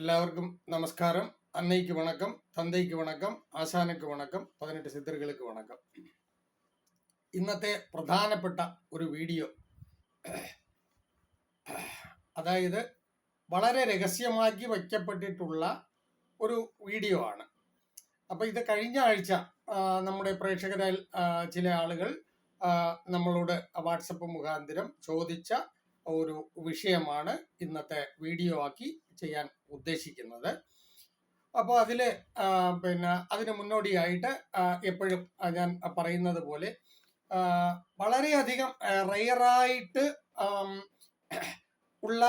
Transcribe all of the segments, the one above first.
എല്ലാവർക്കും നമസ്കാരം. അന്നയ്ക്ക് വണക്കം തന്തയ്ക്ക് വണക്കം ആശാനയ്ക്ക് വണക്കം പതിനെട്ട് സിദ്ധറുകൾക്ക് വണക്കം. ഇന്നത്തെ പ്രധാനപ്പെട്ട ഒരു വീഡിയോ. അതായത് വളരെ രഹസ്യമാക്കി വയ്ക്കപ്പെട്ടിട്ടുള്ള ഒരു വീഡിയോ ആണ്. അപ്പോൾ ഇത് കഴിഞ്ഞ ആഴ്ച നമ്മുടെ പ്രേക്ഷകരിൽ ചില ആളുകൾ നമ്മളോട് വാട്സപ്പ് മുഖാന്തരം ചോദിച്ച ഒരു വിഷയമാണ് ഇന്നത്തെ വീഡിയോ ആക്കി ചെയ്യാൻ ഉദ്ദേശിക്കുന്നത്. അപ്പോൾ അതിൽ പിന്നെ അതിന് മുന്നോടിയായിട്ട് എപ്പോഴും ഞാൻ പറയുന്നത് പോലെ വളരെയധികം റെയറായിട്ട് ഉള്ള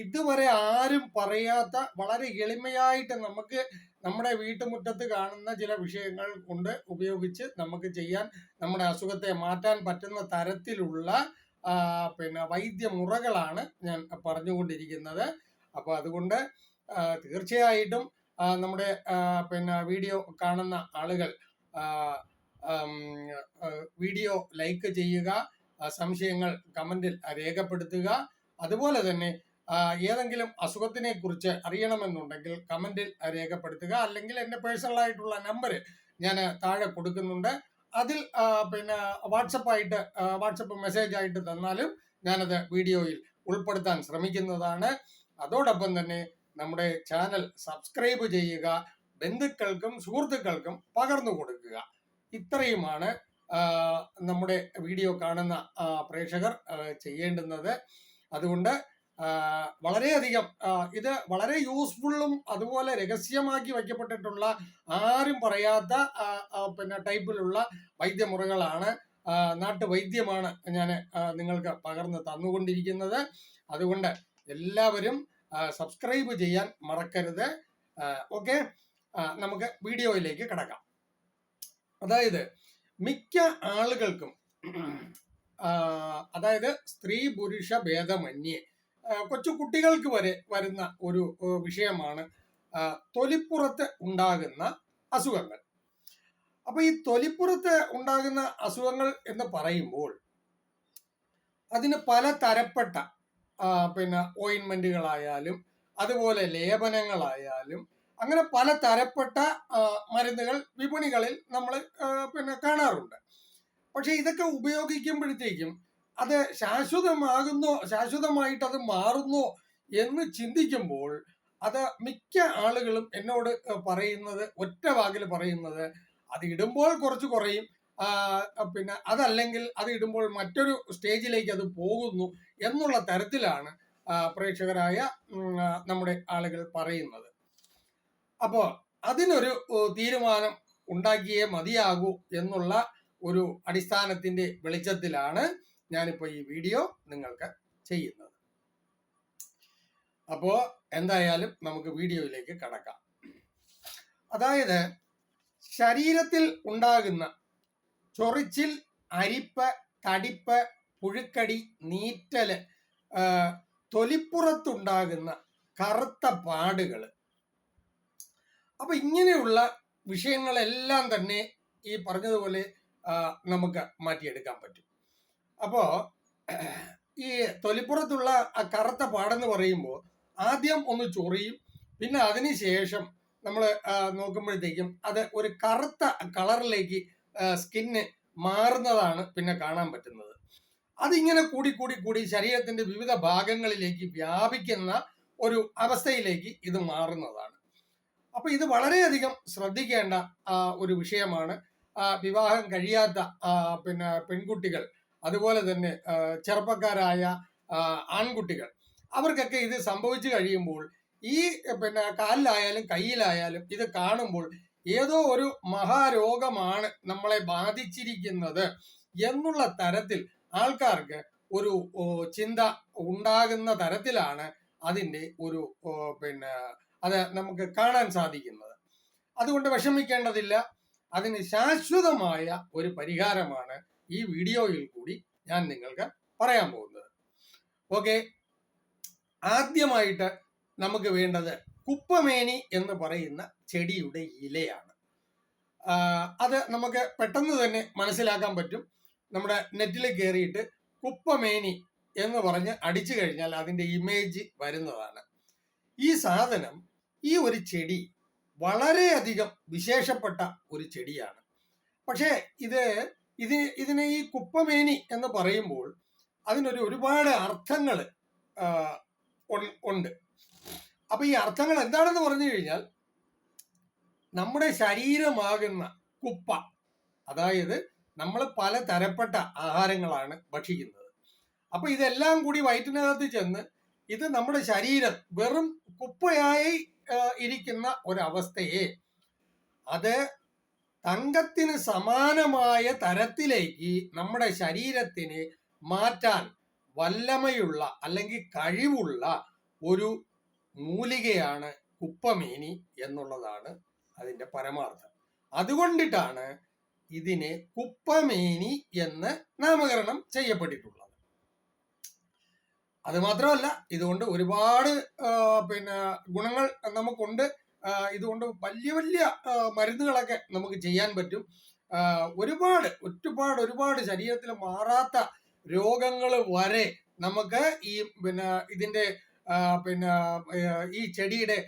ഇതുവരെ ആരും പറയാത്ത വളരെ എളിമയായിട്ട് നമുക്ക് നമ്മുടെ വീട്ടുമുറ്റത്ത് കാണുന്ന ചില വിഷയങ്ങൾ കൊണ്ട് ഉപയോഗിച്ച് നമുക്ക് ചെയ്യാൻ നമ്മുടെ അസുഖത്തെ മാറ്റാൻ പറ്റുന്ന തരത്തിലുള്ള പിന്നെ വൈദ്യമുറകളാണ് ഞാൻ പറഞ്ഞുകൊണ്ടിരിക്കുന്നത്. അപ്പോൾ അതുകൊണ്ട് തീർച്ചയായിട്ടും നമ്മുടെ പിന്നെ വീഡിയോ കാണുന്ന ആളുകൾ വീഡിയോ ലൈക്ക് ചെയ്യുക സംശയങ്ങൾ കമന്റിൽ രേഖപ്പെടുത്തുക. അതുപോലെ തന്നെ ഏതെങ്കിലും അസുഖത്തിനെ കുറിച്ച് അറിയണമെന്നുണ്ടെങ്കിൽ കമന്റിൽ രേഖപ്പെടുത്തുക. അല്ലെങ്കിൽ എന്റെ പേഴ്സണൽ ആയിട്ടുള്ള നമ്പർ ഞാൻ താഴെ കൊടുക്കുന്നുണ്ട്. അതിൽ പിന്നെ വാട്സപ്പായിട്ട് വാട്സപ്പ് മെസ്സേജ് ആയിട്ട് തന്നാലും ഞാനത് വീഡിയോയിൽ ഉൾപ്പെടുത്താൻ ശ്രമിക്കുന്നതാണ്. അതോടൊപ്പം തന്നെ നമ്മുടെ ചാനൽ സബ്സ്ക്രൈബ് ചെയ്യുക ബന്ധുക്കൾക്കും സുഹൃത്തുക്കൾക്കും പകർന്നു കൊടുക്കുക. ഇത്രയുമാണ് നമ്മുടെ വീഡിയോ കാണുന്ന പ്രേക്ഷകർ ചെയ്യേണ്ടുന്നത്. അതുകൊണ്ട് വളരെയധികം ഇത് വളരെ യൂസ്ഫുള്ളും അതുപോലെ രഹസ്യമാക്കി വയ്ക്കപ്പെട്ടിട്ടുള്ള ആരും പറയാത്ത പിന്നെ ടൈപ്പിലുള്ള വൈദ്യമുറകളാണ് നാട്ടുവൈദ്യമാണ് ഞാൻ നിങ്ങൾക്ക് പകർന്ന് തന്നുകൊണ്ടിരിക്കുന്നത്. അതുകൊണ്ട് എല്ലാവരും സബ്സ്ക്രൈബ് ചെയ്യാൻ മറക്കരുത്. ഓക്കെ നമുക്ക് വീഡിയോയിലേക്ക് കിടക്കാം. അതായത് മിക്ക ആളുകൾക്കും അതായത് സ്ത്രീ പുരുഷ ഭേദമന്യേ കൊച്ചു കുട്ടികൾക്ക് വരെ വരുന്ന ഒരു വിഷയമാണ് തൊലിപ്പുറത്ത് ഉണ്ടാകുന്ന അസുഖങ്ങൾ. അപ്പൊ ഈ തൊലിപ്പുറത്ത് ഉണ്ടാകുന്ന അസുഖങ്ങൾ എന്ന് പറയുമ്പോൾ അതിന് പല തരപ്പെട്ട പിന്നെ ഓയിൻമെന്റുകളായാലും അതുപോലെ ലേപനങ്ങളായാലും അങ്ങനെ പല തരപ്പെട്ട മരുന്നുകൾ വിപണികളിൽ നമ്മൾ പിന്നെ കാണാറുണ്ട്. പക്ഷെ ഇതൊക്കെ ഉപയോഗിക്കുമ്പോഴത്തേക്കും അത് ശാശ്വതമാകുന്നോ ശാശ്വതമായിട്ട് അത് മാറുന്നോ എന്ന് ചിന്തിക്കുമ്പോൾ അത് മിക്ക ആളുകളും എന്നോട് പറയുന്നത് ഒറ്റ വാക്കിൽ പറയുന്നത് അത് ഇടുമ്പോൾ കുറച്ച് കുറയും പിന്നെ അതല്ലെങ്കിൽ അത് ഇടുമ്പോൾ മറ്റൊരു സ്റ്റേജിലേക്ക് അത് പോകുന്നു എന്നുള്ള തരത്തിലാണ് പ്രേക്ഷകരായ നമ്മുടെ ആളുകൾ പറയുന്നത്. അപ്പോൾ അതിനൊരു തീരുമാനം ഉണ്ടാക്കിയേ മതിയാകൂ എന്നുള്ള ഒരു അടിസ്ഥാനത്തിന്റെ വെളിച്ചത്തിലാണ് ഞാനിപ്പോൾ ഈ വീഡിയോ നിങ്ങൾക്ക് ചെയ്യുന്നത്. അപ്പോൾ എന്തായാലും നമുക്ക് വീഡിയോയിലേക്ക് കടക്കാം. അതായത് ശരീരത്തിൽ ഉണ്ടാകുന്ന ചൊറിച്ചിൽ അരിപ്പ് തടിപ്പ് പുഴുക്കടി നീറ്റൽ തൊലിപ്പുറത്തുണ്ടാകുന്ന കറുത്ത പാടുകൾ അപ്പൊ ഇങ്ങനെയുള്ള വിഷയങ്ങളെല്ലാം തന്നെ ഈ പറഞ്ഞതുപോലെ നമുക്ക് മാറ്റിയെടുക്കാൻ പറ്റും. അപ്പോ ഈ തൊലിപ്പുറത്തുള്ള ആ കറുത്ത പാടെന്ന് പറയുമ്പോൾ ആദ്യം ഒന്ന് ചൊറിയും പിന്നെ അതിനുശേഷം നമ്മൾ നോക്കുമ്പോഴത്തേക്കും അത് ഒരു കറുത്ത കളറിലേക്ക് സ്കിന്ന് മാറുന്നതാണ് പിന്നെ കാണാൻ പറ്റുന്നത്. അതിങ്ങനെ കൂടി കൂടി കൂടി ശരീരത്തിന്റെ വിവിധ ഭാഗങ്ങളിലേക്ക് വ്യാപിക്കുന്ന ഒരു അവസ്ഥയിലേക്ക് ഇത് മാറുന്നതാണ്. അപ്പൊ ഇത് വളരെയധികം ശ്രദ്ധിക്കേണ്ട ഒരു വിഷയമാണ്. വിവാഹം കഴിയാത്ത പിന്നെ പെൺകുട്ടികൾ അതുപോലെ തന്നെ ചെറുപ്പക്കാരായ ആൺകുട്ടികൾ അവർക്കൊക്കെ ഇത് സംഭവിച്ചു കഴിയുമ്പോൾ ഈ പിന്നെ കാലിലായാലും കയ്യിലായാലും ഇത് കാണുമ്പോൾ ഏതോ ഒരു മഹാരോഗമാണ് നമ്മളെ ബാധിച്ചിരിക്കുന്നത് എന്നുള്ള തരത്തിൽ ആൾക്കാർക്ക് ഒരു ചിന്ത ഉണ്ടാകുന്ന തരത്തിലാണ് അതിന്റെ ഒരു പിന്നെ അത് നമുക്ക് കാണാൻ സാധിക്കുന്നത്. അതുകൊണ്ട് വിഷമിക്കേണ്ടതില്ല. അതിന് ശാശ്വതമായ ഒരു പരിഹാരമാണ് ഈ വീഡിയോയിൽ കൂടി ഞാൻ നിങ്ങൾക്ക് പറയാൻ പോകുന്നത്. ഓക്കെ. ആദ്യമായിട്ട് നമുക്ക് വേണ്ടത് കുപ്പമേനി എന്ന് പറയുന്ന ചെടിയുടെ ഇലയാണ്. അത് നമുക്ക് പെട്ടെന്ന് തന്നെ മനസ്സിലാക്കാൻ പറ്റും. നമ്മുടെ നെറ്റിൽ കയറിയിട്ട് കുപ്പമേനി എന്ന് പറഞ്ഞ് അടിച്ചു കഴിഞ്ഞാൽ അതിന്റെ ഇമേജ് വരുന്നതാണ്. ഈ സാധനം ഈ ഒരു ചെടി വളരെയധികം വിശേഷപ്പെട്ട ഒരു ചെടിയാണ്. പക്ഷേ ഇത് ഇത് ഇതിനെ ഈ കുപ്പമേനി എന്ന് പറയുമ്പോൾ അതിനൊരു ഒരുപാട് അർത്ഥങ്ങൾ ഉണ്ട്. അപ്പൊ ഈ അർത്ഥങ്ങൾ എന്താണെന്ന് പറഞ്ഞു കഴിഞ്ഞാൽ നമ്മുടെ ശരീരമാകുന്ന കുപ്പ അതായത് നമ്മൾ പല തരപ്പെട്ട ആഹാരങ്ങളാണ് ഭക്ഷിക്കുന്നത്. അപ്പൊ ഇതെല്ലാം കൂടി വയറ്റിനകത്ത് ചെന്ന് ഇത് നമ്മുടെ ശരീരം വെറും കുപ്പയായി ഇരിക്കുന്ന ഒരവസ്ഥയെ അത് തങ്കത്തിന് സമാനമായ തരത്തിലേക്ക് നമ്മുടെ ശരീരത്തിന് മാറ്റാൻ വല്ലമയുള്ള അല്ലെങ്കിൽ കഴിവുള്ള ഒരു മൂലികയാണ് കുപ്പമേനി എന്നുള്ളതാണ് അതിന്റെ പരമാർത്ഥം. അതുകൊണ്ടിട്ടാണ് ഇതിനെ കുപ്പമേനി എന്ന് നാമകരണം ചെയ്യപ്പെട്ടിട്ടുള്ളത്. അത് മാത്രമല്ല ഇതുകൊണ്ട് ഒരുപാട് പിന്നെ ഗുണങ്ങൾ നമുക്കുണ്ട്. ഇതുകൊണ്ട് വലിയ വലിയ മരുന്നുകളൊക്കെ നമുക്ക് ചെയ്യാൻ പറ്റും. ഒരുപാട് ഒരുപാട് ഒരുപാട് ശരീരത്തിൽ മാറാത്ത രോഗങ്ങൾ വരെ നമുക്ക് ഈ പിന്നെ ഇതിന്റെ ആ, പിന്നെ ഈ ചെടിയുടെ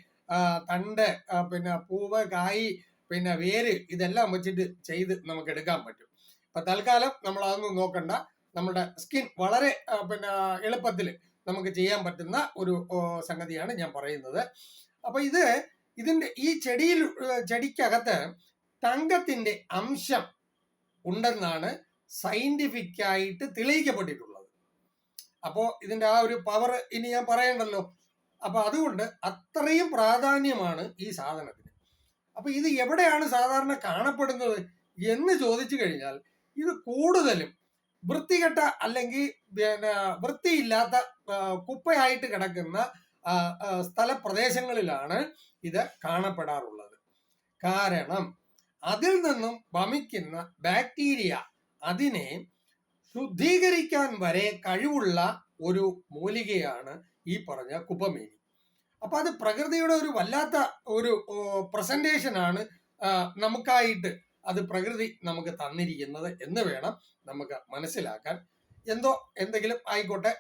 തണ്ട് പിന്നെ പൂവ് കായ് പിന്നെ വേര് ഇതെല്ലാം വെച്ചിട്ട് ചെയ്ത് നമുക്ക് എടുക്കാൻ പറ്റും. ഇപ്പൊ തൽക്കാലം നമ്മൾ അതൊന്നും നോക്കണ്ട. നമ്മുടെ സ്കിൻ വളരെ പിന്നെ എളുപ്പത്തിൽ നമുക്ക് ചെയ്യാൻ പറ്റുന്ന ഒരു സംഗതിയാണ് ഞാൻ പറയുന്നത്. അപ്പൊ ഇത് ഇതിന്റെ ഈ ചെടിയിൽ ചെടിക്കകത്ത് തങ്കത്തിന്റെ അംശം ഉണ്ടെന്നാണ് സയന്റിഫിക് ആയിട്ട് തെളിയിക്കപ്പെട്ടിട്ടുള്ളത്. അപ്പോ ഇതിന്റെ ആ ഒരു പവർ ഇനി ഞാൻ പറയണ്ടല്ലോ. അപ്പൊ അതുകൊണ്ട് അത്രയും പ്രാധാന്യമാണ് ഈ സാധനത്തിന്. അപ്പൊ ഇത് എവിടെയാണ് സാധാരണ കാണപ്പെടുന്നത് എന്ന് ചോദിച്ചു കഴിഞ്ഞാൽ ഇത് കൂടുതലും വൃത്തികെട്ട അല്ലെങ്കിൽ പിന്നെ വൃത്തിയില്ലാത്ത കുപ്പയായിട്ട് കിടക്കുന്ന സ്ഥലപ്രദേശങ്ങളിലാണ് ഇത് കാണപ്പെടാറുള്ളത്. കാരണം അതിൽ നിന്നും വമിക്കുന്ന ബാക്ടീരിയ അതിനെ ശുദ്ധീകരിക്കാൻ വരെ കഴിവുള്ള ഒരു മൂലികയാണ് ഈ പറഞ്ഞ കുപ്പമേനി അപ്പൊ അത് പ്രകൃതിയുടെ ഒരു വല്ലാത്ത ഒരു പ്രസന്റേഷൻ ആണ് നമുക്കായിട്ട് അത് പ്രകൃതി നമുക്ക് തന്നിരിക്കുന്നത് എന്ന് വേണം നമുക്ക് മനസ്സിലാക്കാൻ. എന്തോ എന്തെങ്കിലും ആയിക്കോട്ടെ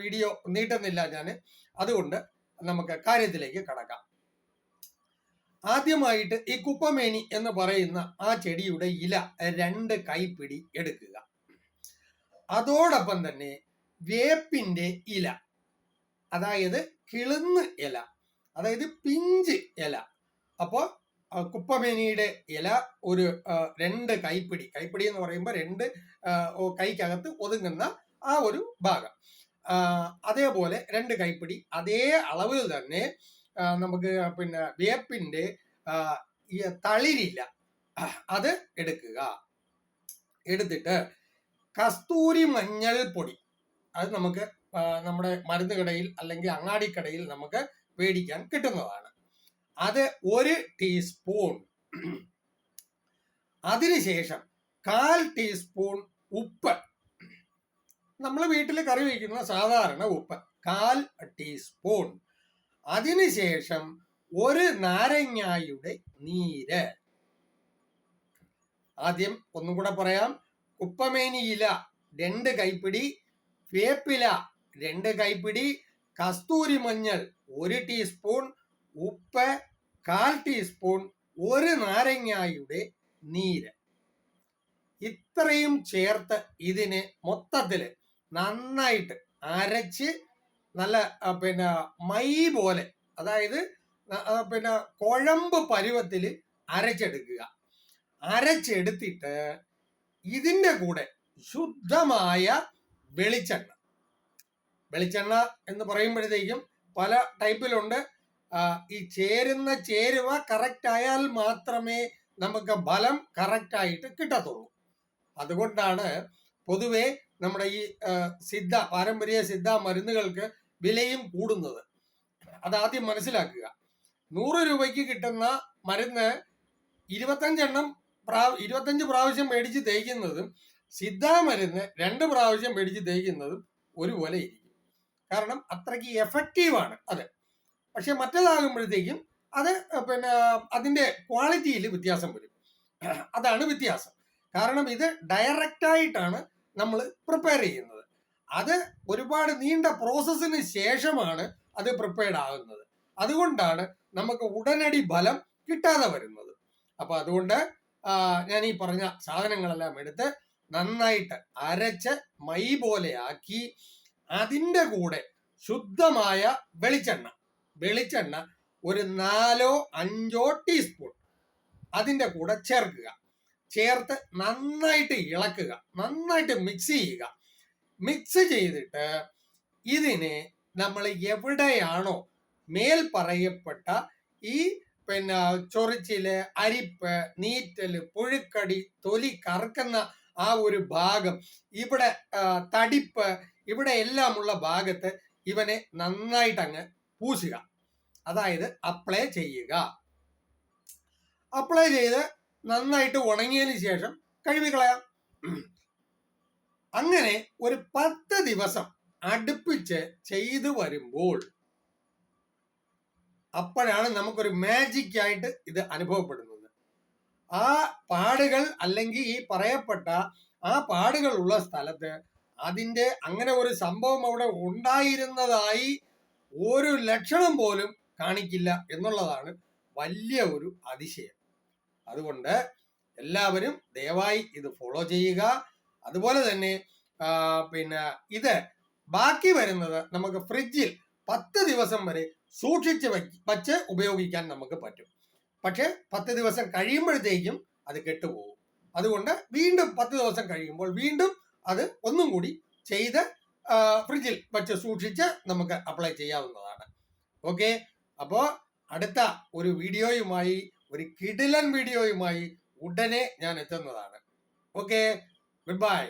വീഡിയോ നീട്ടുന്നില്ല ഞാൻ അതുകൊണ്ട് നമുക്ക് കാര്യത്തിലേക്ക് കടക്കാം. ആദ്യമായിട്ട് ഈ കുപ്പമേനി എന്ന് പറയുന്ന ആ ചെടിയുടെ ഇല രണ്ട് കൈപ്പിടി എടുക്കുക. അതോടൊപ്പം തന്നെ വേപ്പിന്റെ ഇല. അതായത് കിളുന്ന് ഇല. അതായത് പിഞ്ച് ഇല. അപ്പോൾ കുപ്പമേനിയുടെ ഇല ഒരു രണ്ട് കൈപ്പിടി. കൈപ്പിടി എന്ന് പറയുമ്പോൾ രണ്ട് കൈക്കകത്ത് ഒതുങ്ങുന്ന ആ ഒരു ഭാഗം. അതേപോലെ രണ്ട് കൈപ്പിടി. അതേ അളവിൽ തന്നെ നമുക്ക് പിന്നെ വേപ്പിന്റെ ഈ തളിരില്ല അത് എടുക്കുക. എടുത്തിട്ട് കസ്തൂരി മഞ്ഞൾ പൊടി. അത് നമുക്ക് നമ്മുടെ മരുന്ന് കടയിൽ അല്ലെങ്കിൽ അങ്ങാടിക്കടയിൽ നമുക്ക് മേടിക്കാൻ കിട്ടുന്നതാണ്. അത് ഒരു ടീസ്പൂൺ അതിനുശേഷം കാൽ ടീസ്പൂൺ ഉപ്പ്. നമ്മൾ വീട്ടിൽ കറി വയ്ക്കുന്ന സാധാരണ ഉപ്പ്. കാൽ ടീസ്പൂൺ അതിനുശേഷം ഒരു നാരങ്ങായുടെ നീര്. ആദ്യം ഒന്നും കൂടെ പറയാം. ഉപ്പമേനി ഇല രണ്ട് കൈപ്പിടി വേപ്പില രണ്ട് കൈപ്പിടി കസ്തൂരി മഞ്ഞൾ ഒരു ടീസ്പൂൺ ഉപ്പ് കാൽ ടീസ്പൂൺ ഒരു നാരങ്ങായുടെ നീര്. ഇത്രയും ചേർത്ത് ഇതിനെ മൊത്തത്തിൽ നന്നായിട്ട് അരച്ച് നല്ല പിന്നെ മൈ പോലെ അതായത് പിന്നെ കുഴമ്പ് പരുവത്തിൽ അരച്ചെടുക്കുക. അരച്ചെടുത്തിട്ട് ഇതിന്റെ കൂടെ ശുദ്ധമായ വെളിച്ചെണ്ണ. വെളിച്ചെണ്ണ എന്ന് പറയുമ്പോഴത്തേക്കും പല ടൈപ്പിലുണ്ട് ഈ ചേരുന്ന ചേരുവ കറക്റ്റ് ആയാൽ മാത്രമേ നമുക്ക് ഫലം കറക്റ്റ് ആയിട്ട് കിട്ടത്തുള്ളൂ. അതുകൊണ്ടാണ് പൊതുവേ നമ്മുടെ ഈ സിദ്ധ പാരമ്പര്യ സിദ്ധ മരുന്നുകൾക്ക് വിലയും കൂടുന്നത്. അതാദ്യം മനസ്സിലാക്കുക. നൂറ് രൂപയ്ക്ക് കിട്ടുന്ന മരുന്ന് ഇരുപത്തഞ്ചെണ്ണം പ്രാ ഇരുപത്തഞ്ച് പ്രാവശ്യം മേടിച്ച് തേക്കുന്നതും സിദ്ധാമരുന്ന് രണ്ട് പ്രാവശ്യം മേടിച്ച് തേക്കുന്നതും ഒരുപോലെ ഇരിക്കും. കാരണം അത്രയ്ക്ക് എഫക്റ്റീവാണ് അത്. പക്ഷെ മറ്റേതാകുമ്പോഴത്തേക്കും അത് പിന്നെ അതിന്റെ ക്വാളിറ്റിയിൽ വ്യത്യാസം വരും. അതാണ് വ്യത്യാസം. കാരണം ഇത് ഡയറക്റ്റ് ആയിട്ടാണ് നമ്മൾ പ്രിപ്പയർ ചെയ്യുന്നത്. അത് ഒരുപാട് നീണ്ട പ്രോസസ്സിന് ശേഷമാണ് അത് പ്രിപ്പയർഡ് ആകുന്നത്. അതുകൊണ്ടാണ് നമുക്ക് ഉടനടി ഫലം കിട്ടാതെ വരുന്നത്. അപ്പൊ അതുകൊണ്ട് ഞാൻ ഈ പറഞ്ഞ സാധനങ്ങളെല്ലാം എടുത്ത് നന്നായിട്ട് അരച്ച് മൈ പോലെയാക്കി അതിന്റെ കൂടെ ശുദ്ധമായ വെളിച്ചെണ്ണ വെളിച്ചെണ്ണ ഒരു നാലോ അഞ്ചോ ടീസ്പൂൺ അതിന്റെ കൂടെ ചേർക്കുക. ചേർത്ത് നന്നായിട്ട് ഇളക്കുക നന്നായിട്ട് മിക്സ് ചെയ്യുക. മിക്സ് ചെയ്തിട്ട് ഇതിനെ നമ്മൾ എവിടെയാണോ മേൽ പറയപ്പെട്ട ഈ പിന്നെ ചൊറിച്ചിൽ അരിപ്പ് നീറ്റൽ പുഴുക്കടി തൊലി കറക്കുന്ന ആ ഒരു ഭാഗം. ഇവിടെ തടിപ്പ് ഇവിടെ എല്ലാമുള്ള ഭാഗത്ത് ഇവനെ നന്നായിട്ട് അങ്ങ് പൂശുക. അതായത് അപ്ലൈ ചെയ്യുക. അപ്ലൈ ചെയ്ത് നന്നായിട്ട് ഉണങ്ങിയതിന് ശേഷം കഴുകിക്കളയാം അങ്ങനെ ഒരു പത്ത് ദിവസം അടുപ്പിച്ച് ചെയ്തു വരുമ്പോൾ അപ്പോഴാണ് നമുക്കൊരു മാജിക് ആയിട്ട് ഇത് അനുഭവപ്പെടുന്നത്. ആ പാടുകൾ അല്ലെങ്കിൽ ഈ പറയപ്പെട്ട ആ പാടുകൾ ഉള്ള സ്ഥലത്ത് അതിന്റെ അങ്ങനെ ഒരു സംഭവം അവിടെ ഉണ്ടായിരുന്നതായി ഒരു ലക്ഷണം പോലും കാണിക്കില്ല എന്നുള്ളതാണ് വലിയ ഒരു അതിശയം. അതുകൊണ്ട് എല്ലാവരും ദയവായി ഇത് ഫോളോ ചെയ്യുക. അതുപോലെ തന്നെ പിന്നെ ഇത് ബാക്കി വരുന്നത് നമുക്ക് ഫ്രിഡ്ജിൽ പത്ത് ദിവസം വരെ സൂക്ഷിച്ച് വച്ച് ഉപയോഗിക്കാൻ നമുക്ക് പറ്റും. പക്ഷെ പത്ത് ദിവസം കഴിയുമ്പോഴത്തേക്കും അത് കെട്ടുപോകും. അതുകൊണ്ട് വീണ്ടും പത്ത് ദിവസം കഴിയുമ്പോൾ വീണ്ടും അത് ഒന്നും കൂടി ചെയ്ത് ഫ്രിഡ്ജിൽ വച്ച് സൂക്ഷിച്ച് നമുക്ക് അപ്ലൈ ചെയ്യാവുന്നതാണ്. ഓക്കെ? അപ്പോൾ അടുത്ത ഒരു വീഡിയോയുമായി ഒരു കിടിലൻ വീഡിയോയുമായി ഉടനെ ഞാൻ എത്തുന്നതാണ്. ഓക്കെ? Good bye.